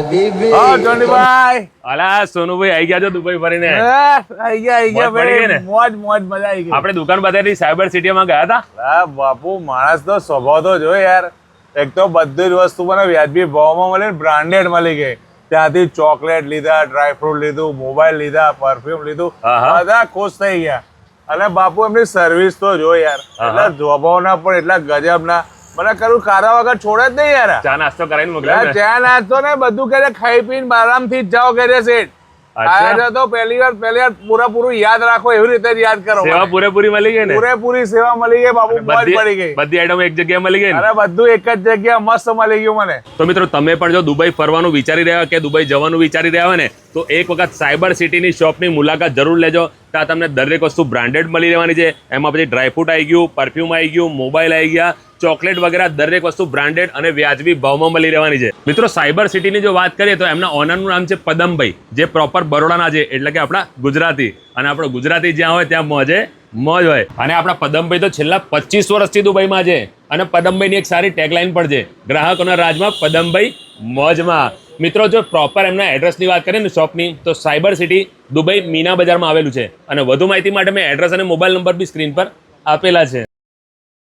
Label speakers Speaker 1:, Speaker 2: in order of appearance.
Speaker 1: Habibi.
Speaker 2: હા ટોનીભાઈ
Speaker 3: અલા સોનુભાઈ આવી ગયા છો દુબઈ ફરીને.
Speaker 2: આઈ ગયા આઈ ગયા ભાઈ મોજ મોજ મજા આવી ગઈ.
Speaker 3: આપણે દુકાન બતાવી સાયબર સિટીમાં ગયા હતા?
Speaker 2: હા બાપુ માણસ તો સ્વભાવ તો જો યાર. એક તો બધી જ વસ્તુ મને વ્યાજબી ભાવમાં મળી બ્રાન્ડેડ મળી ગઈ. ત્યાંથી ચોકલેટ લીધા ડ્રાયફ્રૂટ લીધું મોબાઈલ લીધા પરફ્યુમ લીધું. બધા ખુશ થઈ ગયા. અને બાપુ એમની સર્વિસ તો જો યાર. એટલા સ્વભાવના પણ એટલા ગજબના. મને કરું કારા વગર છોડે જ નહીં યાર.
Speaker 3: ચા નાસ્તો કરાવીને મોકલાવ
Speaker 2: ચા નાસ્તો ને બધું કરે ખાઈ પીને આરામથી જ જાઓ કરે છે તો પહેલી વાર પહેલી વાર પૂરેપૂરું યાદ રાખો એવી રીતે યાદ કરો
Speaker 3: સેવા પૂરેપૂરી મળી ગઈ ને?
Speaker 2: પૂરેપૂરી સેવા મળી ગઈ બાપુ મોજ પડી ગઈ.
Speaker 3: બધી આઈટમ એક જગ્યાએ મળી ગઈ
Speaker 2: અરે બધું એક જ જગ્યા મસ્ત મળી ગયું મને.
Speaker 3: તો મિત્રો તમે પણ જો દુબઈ ફરવાનું વિચારી રહ્યા કે દુબઈ જવાનું વિચારી રહ્યા હોય ને તો એક વખત સાયબર સિટીની શોપની મુલાકાત જરૂર લેજો. ત્યાં તમને દરેક વસ્તુ બ્રાન્ડેડ મળી રહેવાની છે. એમાં પછી ડ્રાયફ્રૂટ આવી ગયું પરફ્યુમ આવી ગયું મોબાઈલ આવી ગયા. ચોકલેટ વગેરે દરેક વસ્તુ બ્રાન્ડેડ અને વ્યાજબી ભાવમાં મળી રહેવાની છે. મિત્રો, સાયબર સિટીની જો વાત કરીએ તો એમના ઓનરનું નામ છે પદમભાઈ, જે પ્રોપર બરોડાના છે, એટલે કે આપણા ગુજરાતી. અને આપણો ગુજરાતી જ્યાં હોય ત્યાં મોજે મોજ હોય. અને આપણા પદમભાઈ તો છેલ્લા પચીસ વર્ષથી દુબઈમાં છે. અને પદમભાઈની એક સારી ટેગલાઇન પણ છે, ગ્રાહકોના રાજમાં પદમભાઈ મોજમાં. મિત્રો, જો પ્રોપર એમના એડ્રેસની વાત કરીએ ને શોપની તો સાયબર સિટી દુબઈ મીના બજારમાં આવેલું છે. અને વધુ માહિતી માટે મેં એડ્રેસ અને મોબાઈલ નંબર બી સ્ક્રીન પર આપેલા છે.